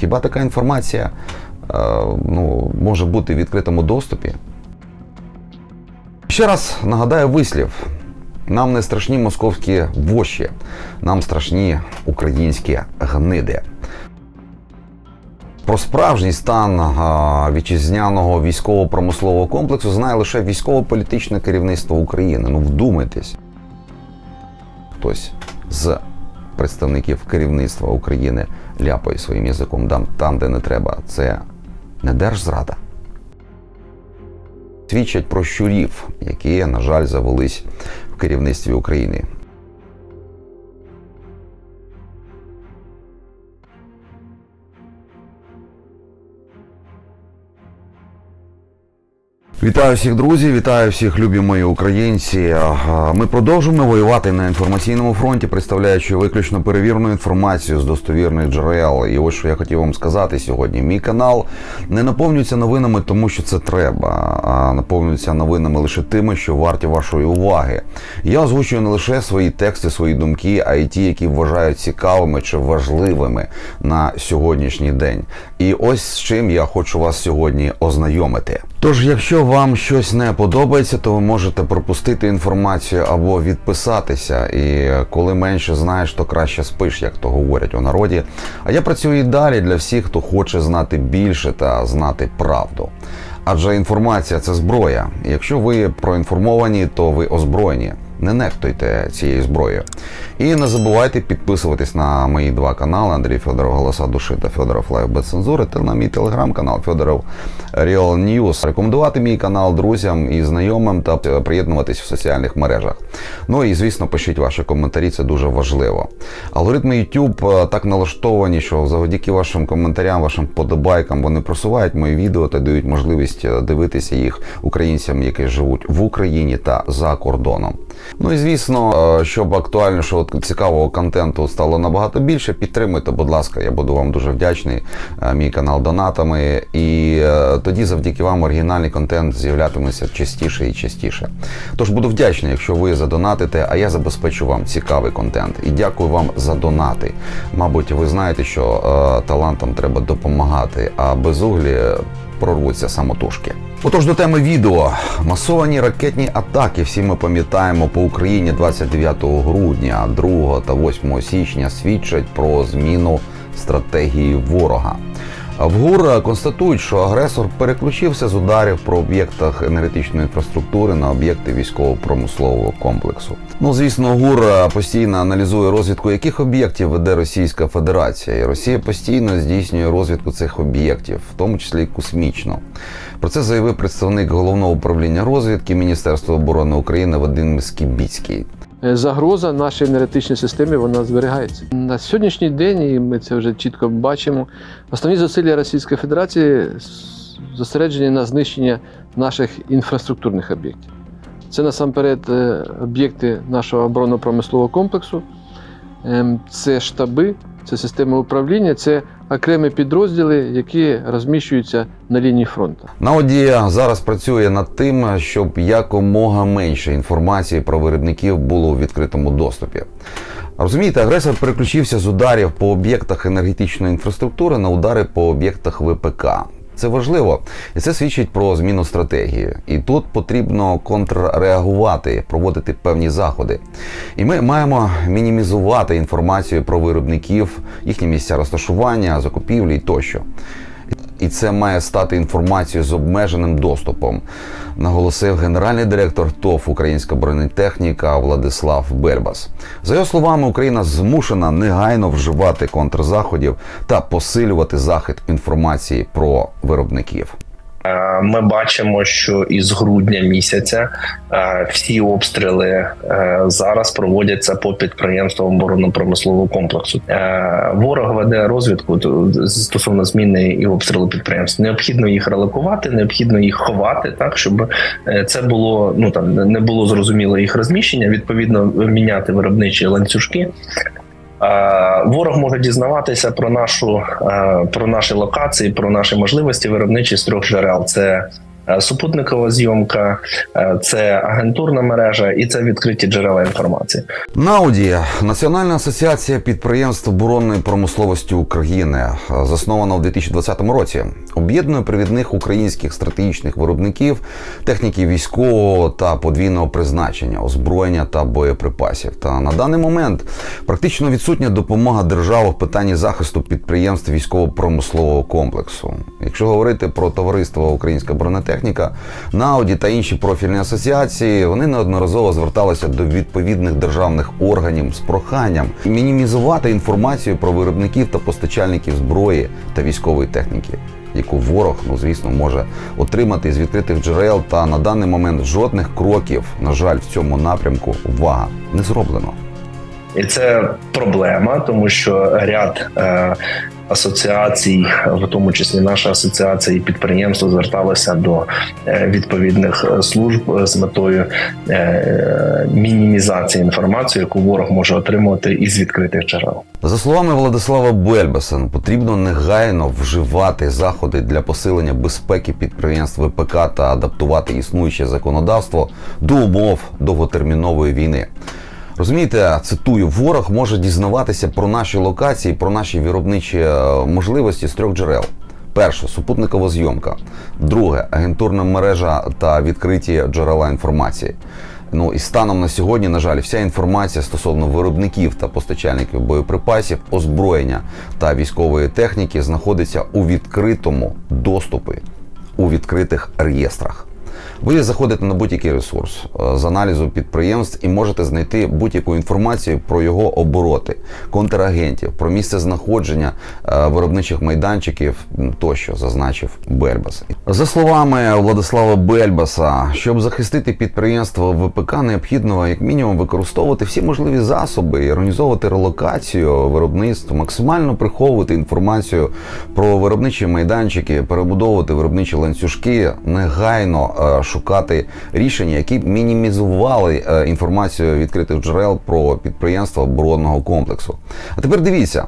Хіба така інформація е, ну, може бути в відкритому доступі? Ще раз нагадаю вислів: нам не страшні московські воші, нам страшні українські гниди. Про справжній стан вітчизняного військово-промислового комплексу знає лише військово-політичне керівництво України. Ну вдумайтесь. Хтось з представників керівництва України ляпає своїм язиком дам там, де не треба. Це не держзрада. Свідчать про щурів, які, на жаль, завелись в керівництві України. Вітаю всіх друзі, вітаю всіх любі мої українці. Ми продовжуємо воювати на інформаційному фронті, представляючи виключно перевірену інформацію з достовірних джерел. І ось що я хотів вам сказати сьогодні. Мій канал не наповнюється новинами, тому що це треба, а наповнюється новинами лише тими, що варті вашої уваги. Я озвучую не лише свої тексти, свої думки, а й ті, які вважаю цікавими чи важливими на сьогоднішній день. І ось з чим я хочу вас сьогодні ознайомити. Тож, якщо вам щось не подобається, то ви можете пропустити інформацію або відписатися. І коли менше знаєш, то краще спиш, як то говорять у народі. А я працюю і далі для всіх, хто хоче знати більше та знати правду. Адже інформація це зброя. Якщо ви проінформовані, то ви озброєні. Не нехтуйте цією зброєю. І не забувайте підписуватись на мої два канали Андрій Федоров Голоса Душі та Федоров Лайв без цензури та на мій телеграм-канал Федоров Real News. Рекомендувати мій канал друзям і знайомим та приєднуватись в соціальних мережах. Ну і звісно, пишіть ваші коментарі, це дуже важливо. Алгоритми YouTube е, так налаштовані, що завдяки вашим коментарям, вашим подобайкам вони просувають мої відео та дають можливість е, дивитися їх українцям, які живуть в Україні та за кордоном. Ну і звісно, е, щоб актуальнішого цікавого контенту стало набагато більше, підтримуйте, будь ласка, я буду вам дуже вдячний. е, Мій канал донатами. І е, тоді завдяки вам оригінальний контент з'являтиметься частіше і частіше. Тож буду вдячний, якщо ви задонатите, а я забезпечу вам цікавий контент. І дякую вам за донати. Мабуть, ви знаєте, що е, талантам треба допомагати, а без углі прорвуться самотужки. Отож до теми відео. Масовані ракетні атаки. Всі ми пам'ятаємо по Україні 29 грудня, 2 та 8 січня свідчать про зміну стратегії ворога. В ГУР констатують, що агресор переключився з ударів про об'єктах енергетичної інфраструктури на об'єкти військово-промислового комплексу. Ну звісно, ГУР постійно аналізує розвідку, яких об'єктів веде Російська Федерація, і Росія постійно здійснює розвідку цих об'єктів, в тому числі й космічно. Про це заявив представник головного управління розвідки Міністерства оборони України Вадим Скібіцький. Е, загроза нашій енергетичній системі вона зберігається на сьогоднішній день, і ми це вже чітко бачимо. Основні зусилля Російської Федерації зосереджені на знищення наших інфраструктурних об'єктів. Це насамперед е, об'єкти нашого оборонно-промислового комплексу, Ем, це штаби, це системи управління, це окремі підрозділи, які розміщуються на лінії фронту. Наодія зараз працює над тим, щоб якомога менше інформації про виробників було у відкритому доступі. Розумієте, агресор переключився з ударів по об'єктах енергетичної інфраструктури на удари по об'єктах ВПК. Це важливо, і це свідчить про зміну стратегії. І тут потрібно контрреагувати, проводити певні заходи. І ми маємо мінімізувати інформацію про виробників, їхні місця розташування, закупівлі тощо. І це має стати інформацією з обмеженим доступом, наголосив генеральний директор ТОВ Українська бронетехніка Владислав Бельбас. За його словами, Україна змушена негайно вживати контрзаходів та посилювати захист інформації про виробників. Е, Ми бачимо, що із грудня місяця е, всі обстріли е, зараз проводяться по підприємствам оборонно-промислового комплексу. Ворог веде розвідку стосовно зміни і обстрілу підприємств. Необхідно їх релокувати, необхідно їх ховати, так щоб це було ну там не було зрозуміло їх розміщення. Відповідно, міняти виробничі ланцюжки. Е, Ворог може дізнаватися про нашу е, про наші локації, про наші можливості виробничі з трьох джерел: це супутникова зйомка, е, це агентурна мережа і це відкриті джерела інформації. Науді Національна асоціація підприємств оборонної промисловості України, заснована у 2020 році, об'єднує привідних українських стратегічних виробників, техніки військового та подвійного призначення, озброєння та боєприпасів. Та на даний момент практично відсутня допомога держави в питанні захисту підприємств військово-промислового комплексу. Якщо говорити про товариство Українська бронетехніка, Науді та інші профільні асоціації, вони неодноразово зверталися до відповідних державних органів з проханням мінімізувати інформацію про виробників та постачальників зброї та військової техніки. Яку ворог, ну звісно, може отримати з відкритих джерел, та на даний момент жодних кроків, на жаль, в цьому напрямку увага не зроблено. І це проблема, тому що ряд е, асоціацій, в тому числі наша асоціація і підприємство, зверталися до е, відповідних е, служб з метою е, мінімізації інформації, яку ворог може отримувати із відкритих джерел. За словами Владислава Бельбаса, потрібно негайно вживати заходи для посилення безпеки підприємств ВПК та адаптувати існуюче законодавство до умов довготермінової війни. Розумієте, цитую, ворог може дізнаватися про наші локації, про наші виробничі е, можливості з трьох джерел. Перше супутникова зйомка. Друге агентурна мережа та відкриті джерела інформації. Ну і станом на сьогодні, на жаль, вся інформація стосовно виробників та постачальників боєприпасів, озброєння та військової техніки знаходиться у відкритому доступі у відкритих реєстрах. Ви заходите на будь-який ресурс е, з аналізу підприємств і можете знайти будь-яку інформацію про його обороти, контрагентів, про місце знаходження е, виробничих майданчиків тощо, зазначив Бельбас. За словами Владислава Бельбаса, щоб захистити підприємство ВПК, необхідно як мінімум використовувати всі можливі засоби і організовувати релокацію виробництв, максимально приховувати інформацію про виробничі майданчики, перебудовувати виробничі ланцюжки, негайно е, шукати рішення, які б мінімізували е, інформацію відкритих джерел про підприємства оборонного комплексу. А тепер дивіться.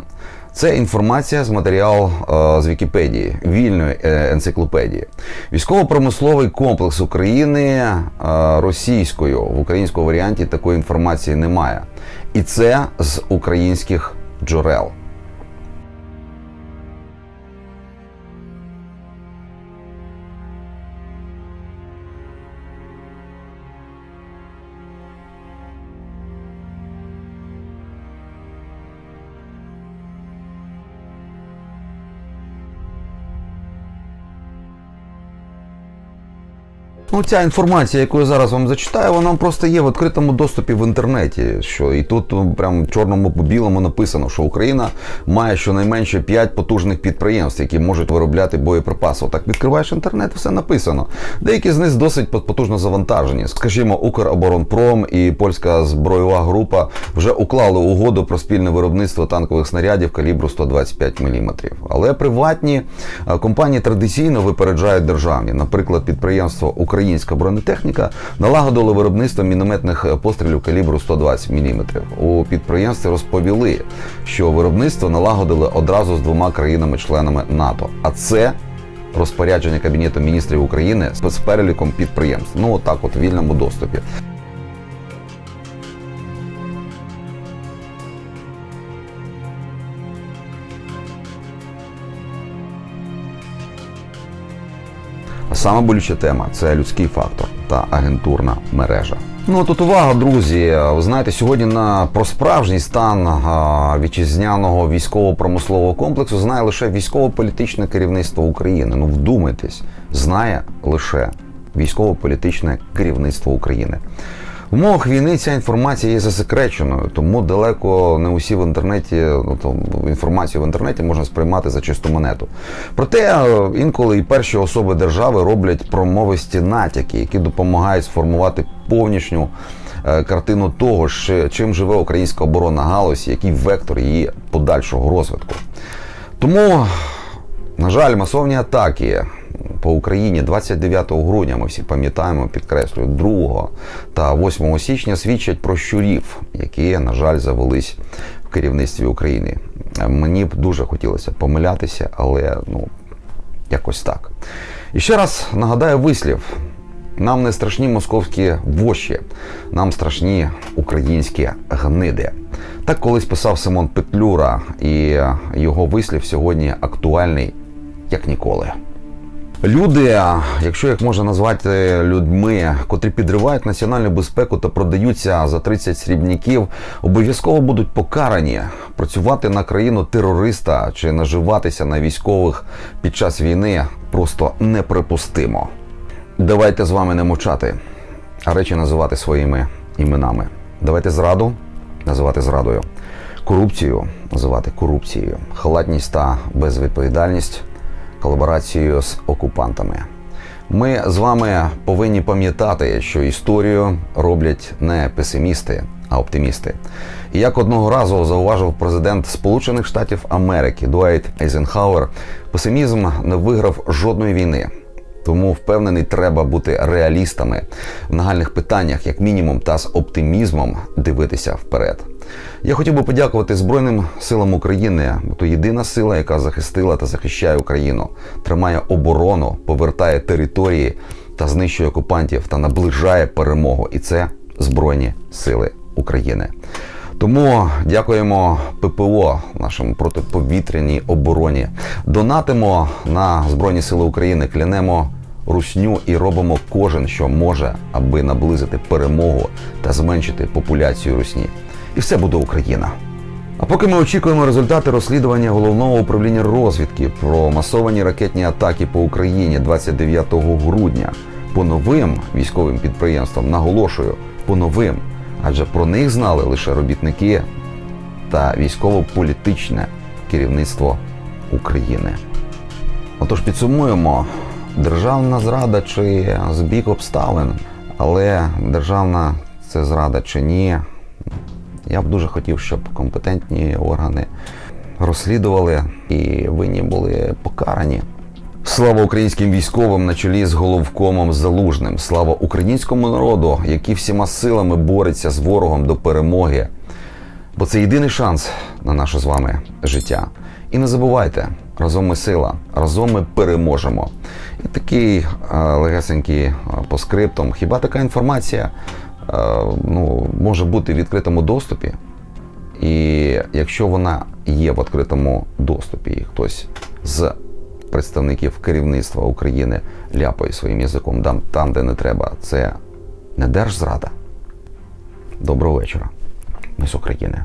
Це інформація з матеріал е, з Вікіпедії, вільної е, енциклопедії. Військово-промисловий комплекс України російською в українському варіанті такої інформації немає. І це з українських джерел. Ну, ця інформація, яку я зараз вам зачитаю, вона просто є в відкритому доступі в інтернеті. Що і тут ну, прям чорному по білому написано, що Україна має щонайменше 5 потужних підприємств, які можуть виробляти боєприпаси. Так відкриваєш інтернет, все написано. Деякі з них досить потужно завантажені. Скажімо, Укроборонпром і польська збройова група вже уклали угоду про спільне виробництво танкових снарядів калібру 125 мм. Але приватні компанії традиційно випереджають державні. Наприклад, підприємство Українська бронетехніка налагодила виробництво мінометних пострілів калібру 120 мм. У підприємстві розповіли, що виробництво налагодили одразу з двома країнами-членами НАТО. А це розпорядження Кабінету міністрів України з переліком підприємств. Ну отак, от в вільному доступі. Саме болюча тема це людський фактор та агентурна мережа. Ну тут увага, друзі. Ви знаєте, сьогодні на про справжній стан вітчизняного військово-промислового комплексу знає лише військово-політичне керівництво України. Ну вдумайтесь, знає лише військово-політичне керівництво України. В умовах війни ця інформація є засекреченою, тому далеко не усі в інтернеті, ну то інформацію в інтернеті можна сприймати за чисту монету. Проте е, інколи і перші особи держави роблять промовисті натяки, які допомагають сформувати повнішню е, картину того, чим живе українська оборонна галузь, який вектор її подальшого розвитку. Тому, на жаль, масовні атаки по Україні 29 грудня, ми всі пам'ятаємо, підкреслюю, 2 та 8 січня свідчать про щурів, які, на жаль, завелись в керівництві України. Мені б дуже хотілося помилятися, але ну, якось так. І ще раз нагадаю вислів: нам не страшні московські воші, нам страшні українські гниди. Так колись писав Симон Петлюра, і його вислів сьогодні актуальний як ніколи. Люди, якщо їх можна назвати людьми, котрі підривають національну безпеку та продаються за 30 срібняків, обов'язково будуть покарані працювати на країну терориста чи наживатися на військових під час війни просто неприпустимо. Давайте з вами не мовчати, а речі називати своїми іменами. Давайте зраду називати зрадою, корупцію називати корупцією, халатність та безвідповідальність колаборацією з окупантами. Ми з вами повинні пам'ятати, що історію роблять не песимісти, а оптимісти. І як одного разу зауважив президент Сполучених Штатів Америки Дуайт Ейзенхауер, песимізм не виграв жодної війни. Тому впевнений, треба бути реалістами в нагальних питаннях, як мінімум, та з оптимізмом дивитися вперед. Я хотів би подякувати Збройним силам України, бо то єдина сила, яка захистила та захищає Україну, тримає оборону, повертає території та знищує окупантів та наближає перемогу. І це Збройні Сили України. Тому дякуємо ППО, нашому протиповітряній обороні. Донатимо на Збройні Сили України, клянемо русню і робимо кожен, що може, аби наблизити перемогу та зменшити популяцію русні. І все буде Україна. А поки ми очікуємо результати розслідування головного управління розвідки про масовані ракетні атаки по Україні 29 грудня по новим військовим підприємствам, наголошую, по новим, адже про них знали лише робітники та військово-політичне керівництво України. Отож підсумуємо, державна зрада чи збіг обставин, але державна це зрада чи ні. Я б дуже хотів, щоб компетентні органи розслідували і винні були покарані. Слава українським військовим на чолі з головкомом Залужним. Слава українському народу, який всіма силами бореться з ворогом до перемоги. Бо це єдиний шанс на наше з вами життя. І не забувайте, разом ми сила, разом ми переможемо. І такий е, легесенький е, по скриптам. Хіба така інформація ну, може бути в відкритому доступі? І якщо вона є в відкритому доступі, і хтось з представників керівництва України ляпає своїм язиком там, де не треба, це не держзрада. Доброго вечора. Ми з України.